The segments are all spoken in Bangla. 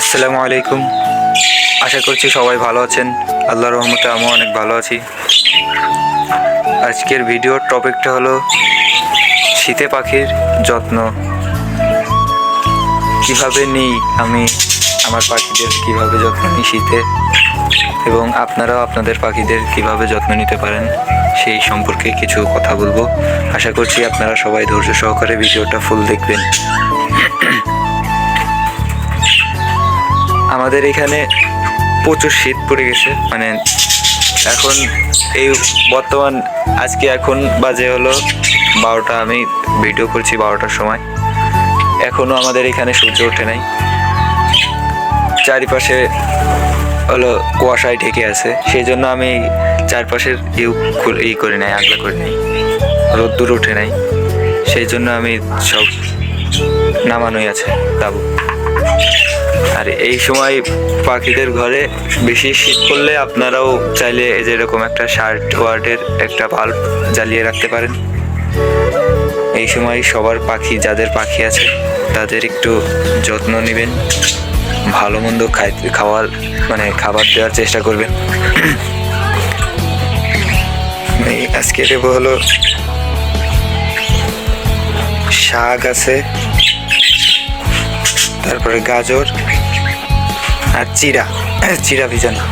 আসসালামু আলাইকুম। আশা করছি সবাই ভালো আছেন। আল্লাহর রহমতে আমিও অনেক ভালো আছি। আজকের ভিডিওর টপিকটা হলো শীতে পাখির যত্ন। কীভাবে নিই আমি আমার পাখিদের কীভাবে যত্ন নিই শীতে এবং আপনারাও আপনাদের পাখিদের কীভাবে যত্ন নিতে পারেন সেই সম্পর্কে কিছু কথা বলব। আশা করছি আপনারা সবাই ধৈর্য সহকারে ভিডিওটা ফুল দেখবেন। আমাদের এখানে প্রচুর শীত পড়ে গেছে। মানে এখন এই বর্তমান, আজকে এখন বাজে হলো বারোটা, আমি ভিডিও করছি বারোটার সময়। এখনও আমাদের এখানে সূর্য ওঠে নাই। চারিপাশে হলো কুয়াশায় ঢেকে আছে। সেই জন্য আমি চারপাশের ইউ ই করে নাই, আগলা করে নাই। রোদ্দুর ওঠে নাই। সেই জন্য আমি সব নামানোই আছে তাবু আর এই সময় পাখিদের ঘরে বেশি শীত পড়লে আপনারাও চাইলে এই যে এরকম একটা শার্ট ওয়ার্ডের একটা বাল্ব জ্বালিয়ে রাখতে পারেন। এই সময় সবার পাখি, যাদের পাখি আছে, তাদের একটু যত্ন নেবেন। ভালো মন্দ খাওয়ার মানে খাবার দেওয়ার চেষ্টা করবেন। এই আজকে দেবো হলো শাক আছে। তারপরে গাজর আর চিরা চিরা ভিজানো।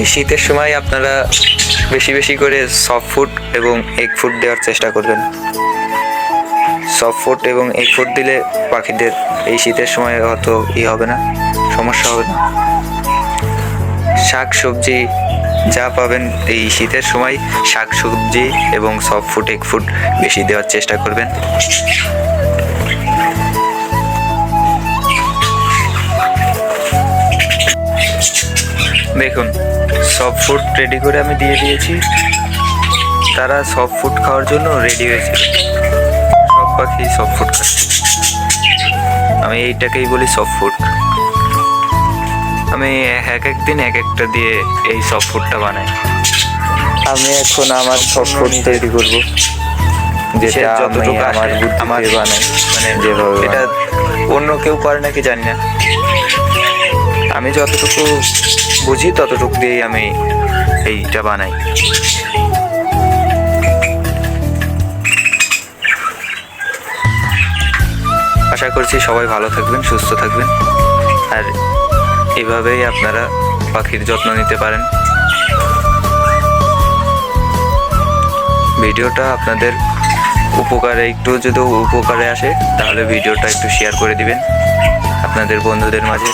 এই শীতের সময় আপনারা বেশি বেশি করে সফট ফুড এবং এগ ফুড দেওয়ার চেষ্টা করবেন। সফট ফুড এবং এগ ফুড দিলে পাখিদের এই শীতের সময় অত ই হবে না, সমস্যা হবে না। শাক সবজি যা পাবেন এই শীতের সময় শাক সবজি এবং সব ফুড এক ফুড বেশি দেওয়ার চেষ্টা করবেন। দেখুন, সব ফুড রেডি করে আমি দিয়ে দিয়েছি। তারা সব ফুড খাওয়ার জন্য রেডি হয়েছে। সব পাখি সব ফুড খাচ্ছে। আমি এইটাকেই বলি সব ফুড আমি এক এক দিন এক একটা দিয়ে এই সব ফুডটা বানাই। আমি এখন আমার সব ফুড তৈরি করব যেটা আমি যতটুকু আমার আমার বানাই মানে যেভাবে এটা অন্য কেউ করে নাকি জানি না। আমি যতটুকু বুঝি ততটুকু দিয়েই আমি এইটা বানাই। আশা করছি সবাই ভালো থাকবেন সুস্থ থাকবেন। আর এভাবেই আপনারা পাখির যত্ন নিতে পারেন। ভিডিওটা আপনাদের উপকারে, একটু যদি উপকারে আসে, তাহলে ভিডিওটা একটু শেয়ার করে দিবেন। আপনাদের বন্ধুদের মাঝে।